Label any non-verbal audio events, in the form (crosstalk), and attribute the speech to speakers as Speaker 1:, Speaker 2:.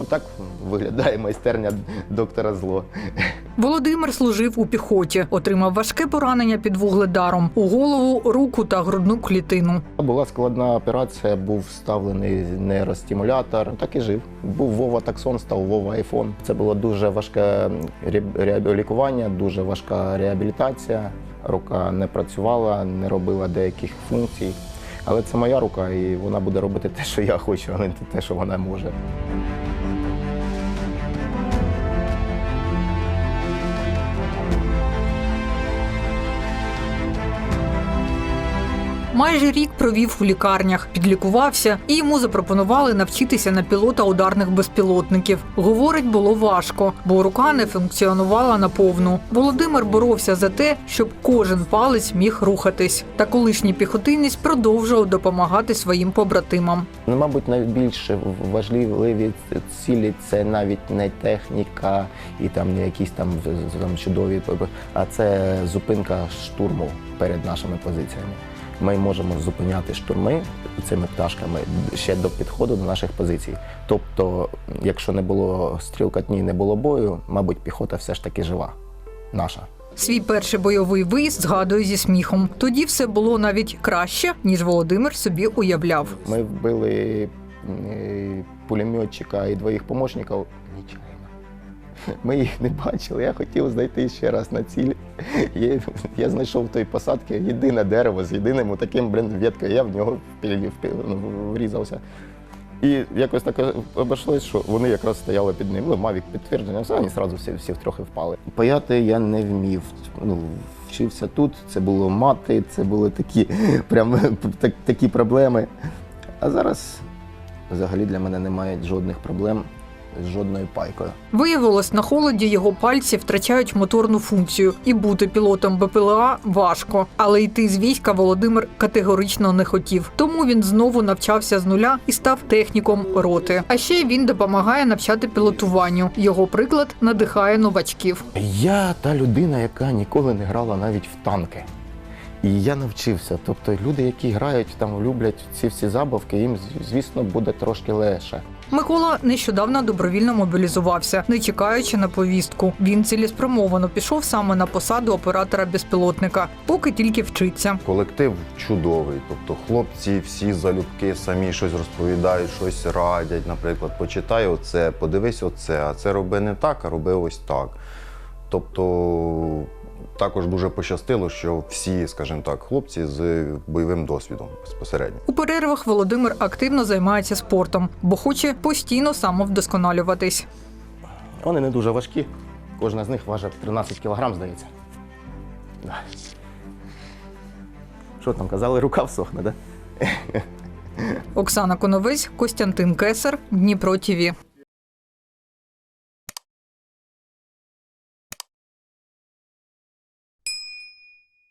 Speaker 1: Ну так виглядає майстерня доктора зло.
Speaker 2: Володимир служив у піхоті, отримав важке поранення під вугледаром у голову, руку та грудну клітину.
Speaker 1: Була складна операція, був вставлений нейростимулятор. Так і жив. Був Вова Таксон, став Вова Айфон. Це було дуже важке ре- ре- дуже важка реабілітація. Рука не працювала, не робила деяких функцій. Але це моя рука, і вона буде робити те, що я хочу, а не те, що вона може.
Speaker 2: Майже рік провів у лікарнях, підлікувався, і йому запропонували навчитися на пілота ударних безпілотників. Говорить, було важко, бо рука не функціонувала наповну. Володимир боровся за те, щоб кожен палець міг рухатись. Та колишній піхотинець продовжував допомагати своїм побратимам.
Speaker 1: Ну, мабуть, найбільш важливі цілі це навіть не техніка і там не якісь там, там чудові, а це зупинка штурму перед нашими позиціями. Ми можемо зупиняти штурми цими пташками ще до підходу до наших позицій. Тобто, якщо не було стрілкатні, не було бою, мабуть, піхота все ж таки жива. Наша.
Speaker 2: Свій перший бойовий виїзд згадує зі сміхом. Тоді все було навіть краще, ніж Володимир собі уявляв.
Speaker 1: Ми вбили пулеметчика і двоїх помічників. Нічого. (laughs) Ми їх не бачили. Я хотів знайти ще раз на ціль. Я, я знайшов в той посадці єдине дерево з єдиним таким блін. Я в нього ну, врізався. І якось так обійшлось, що вони якраз стояли під ним. Ну, Мавік підтвердження, все, вони одразу всі, всі втрохи впали. Паяти я не вмів. Ну, вчився тут, це було мати, це були такі, (laughs) прям, так, такі проблеми. А зараз взагалі для мене немає жодних проблем з жодною пайкою.
Speaker 2: Виявилось, на холоді його пальці втрачають моторну функцію, і бути пілотом БПЛА важко. Але йти з війська Володимир категорично не хотів. Тому він знову навчався з нуля і став техніком роти. А ще він допомагає навчати пілотуванню. Його приклад надихає новачків.
Speaker 1: Я та людина, яка ніколи не грала навіть в танки. І я навчився. Тобто люди, які грають там, люблять ці всі забавки, їм звісно буде трошки легше.
Speaker 2: Микола нещодавно добровільно мобілізувався, не чекаючи на повістку. Він цілеспрямовано пішов саме на посаду оператора безпілотника, поки тільки вчиться.
Speaker 3: Колектив чудовий, тобто хлопці всі залюбки самі щось розповідають, щось радять. Наприклад, почитай оце, подивись оце, а це роби не так, а роби ось так. Тобто також дуже пощастило, що всі, скажімо так, хлопці з бойовим досвідом безпосередньо.
Speaker 2: У перервах Володимир активно займається спортом, бо хоче постійно самовдосконалюватись.
Speaker 1: Вони не дуже важкі. Кожна з них важить 13 кілограм, здається. Да. Що там казали, рука всохне, да?
Speaker 2: Оксана Коновець, Костянтин Кесар, Дніпро ТІВІ.